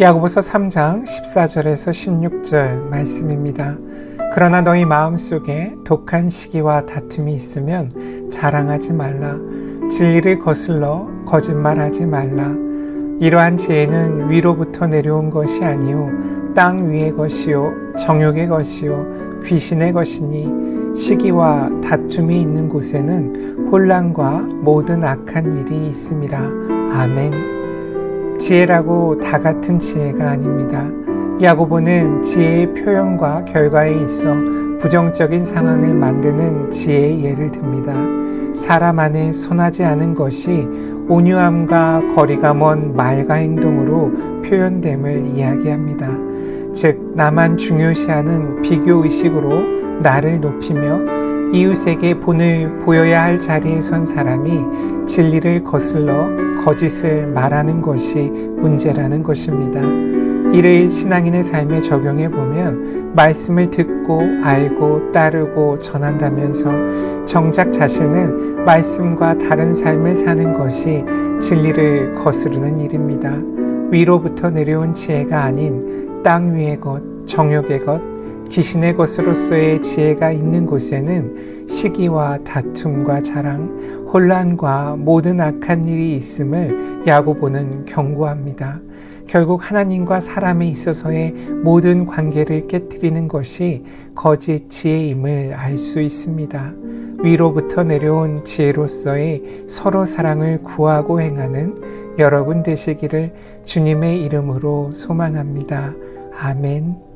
야고보서 3장 14절에서 16절 말씀입니다. 그러나 너희 마음속에 독한 시기와 다툼이 있으면 자랑하지 말라. 진리를 거슬러 거짓말하지 말라. 이러한 지혜는 위로부터 내려온 것이 아니요 땅 위의 것이요 정욕의 것이요 귀신의 것이니 시기와 다툼이 있는 곳에는 혼란과 모든 악한 일이 있음이라. 아멘. 지혜라고 다 같은 지혜가 아닙니다. 야고보는 지혜의 표현과 결과에 있어 부정적인 상황을 만드는 지혜의 예를 듭니다. 사람 안에 선하지 않은 것이 온유함과 거리가 먼 말과 행동으로 표현됨을 이야기합니다. 즉, 나만 중요시하는 비교 의식으로 나를 높이며 이웃에게 본을 보여야 할 자리에 선 사람이 진리를 거슬러 거짓을 말하는 것이 문제라는 것입니다. 이를 신앙인의 삶에 적용해 보면 말씀을 듣고 알고 따르고 전한다면서 정작 자신은 말씀과 다른 삶을 사는 것이 진리를 거스르는 일입니다. 위로부터 내려온 지혜가 아닌 땅 위의 것, 정욕의 것, 귀신의 것으로서의 지혜가 있는 곳에는 시기와 다툼과 자랑, 혼란과 모든 악한 일이 있음을 야고보는 경고합니다. 결국 하나님과 사람에 있어서의 모든 관계를 깨뜨리는 것이 거짓 지혜임을 알 수 있습니다. 위로부터 내려온 지혜로서의 서로 사랑을 구하고 행하는 여러분 되시기를 주님의 이름으로 소망합니다. 아멘.